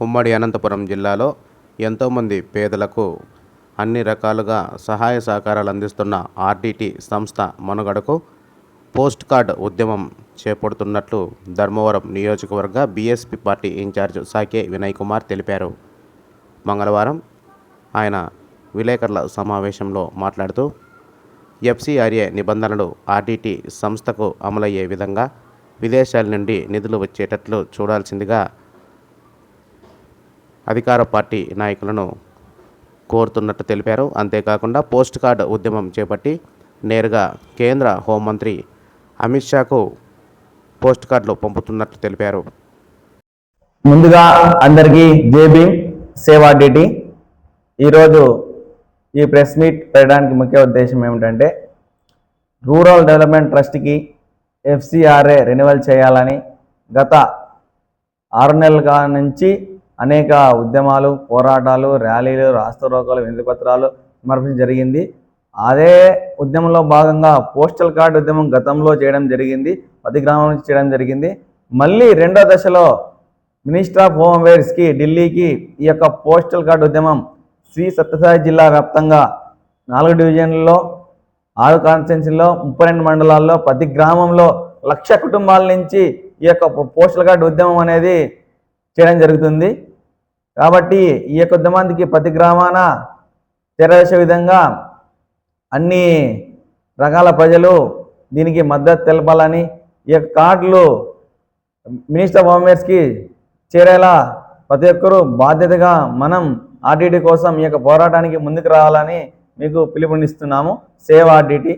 ఉమ్మడి అనంతపురం జిల్లాలో ఎంతోమంది పేదలకు అన్ని రకాలుగా సహాయ సహకారాలు అందిస్తున్న ఆర్డిటి సంస్థ మనుగడకు పోస్ట్ కార్డ్ ఉద్యమం చేపడుతున్నట్లు ధర్మవరం నియోజకవర్గ BSP party in-charge Sake Vinay Kumar తెలిపారు. మంగళవారం ఆయన విలేకరుల సమావేశంలో మాట్లాడుతూ ఎఫ్సిఆర్ఏ నిబంధనలు ఆర్డిటి సంస్థకు అమలయ్యే విధంగా విదేశాల నుండి నిధులు వచ్చేటట్లు చూడాల్సిందిగా అధికార పార్టీ నాయకులను కోరుతున్నట్టు తెలిపారు. అంతేకాకుండా పోస్ట్ కార్డు ఉద్యమం చేపట్టి నేరుగా కేంద్ర హోంమంత్రి అమిత్ షాకు పోస్ట్ కార్డులు పంపుతున్నట్టు తెలిపారు. ముందుగా అందరికీ జేబీ సేవా డిటి ఈరోజు ఈ ప్రెస్ మీట్ పెట్టడానికి ముఖ్య ఉద్దేశం ఏమిటంటే రూరల్ డెవలప్మెంట్ ట్రస్ట్కి ఎఫ్సిఆర్ఏ రెన్యువల్ చేయాలని గత ఆరు నెలల నుంచి అనేక ఉద్యమాలు పోరాటాలు ర్యాలీలు రాస్తారోకాలు వినతి పత్రాలు సమర్పించడం జరిగింది. అదే ఉద్యమంలో భాగంగా పోస్టల్ కార్డు ఉద్యమం గతంలో చేయడం జరిగింది పది గ్రామం నుంచి చేయడం జరిగింది. మళ్ళీ రెండో దశలో మినిస్టర్ ఆఫ్ హోమ్ అఫైర్స్కి ఢిల్లీకి ఈ యొక్క పోస్టల్ కార్డు ఉద్యమం శ్రీ సత్యసాయి జిల్లా వ్యాప్తంగా నాలుగు డివిజన్లలో ఆరు కాన్స్టిట్యున్సీలో ముప్పై రెండు మండలాల్లో ప్రతి గ్రామంలో లక్ష కుటుంబాల నుంచి ఈ యొక్క పోస్టల్ కార్డు ఉద్యమం అనేది చేయడం జరుగుతుంది. కాబట్టి ఈ యొక్క ఉద్యమానికి ప్రతి గ్రామాన తెరవేసే విధంగా అన్ని రకాల ప్రజలు దీనికి మద్దతు తెలపాలని ఈ యొక్క కార్డులు మినిస్టర్ ఆఫ్ హోమ్వేర్స్కి చేరేలా ప్రతి ఒక్కరూ బాధ్యతగా మనం ఆర్డీటీ కోసం ఈ యొక్క పోరాటానికి ముందుకు రావాలని మీకు పిలుపునిస్తున్నాము. Save RDT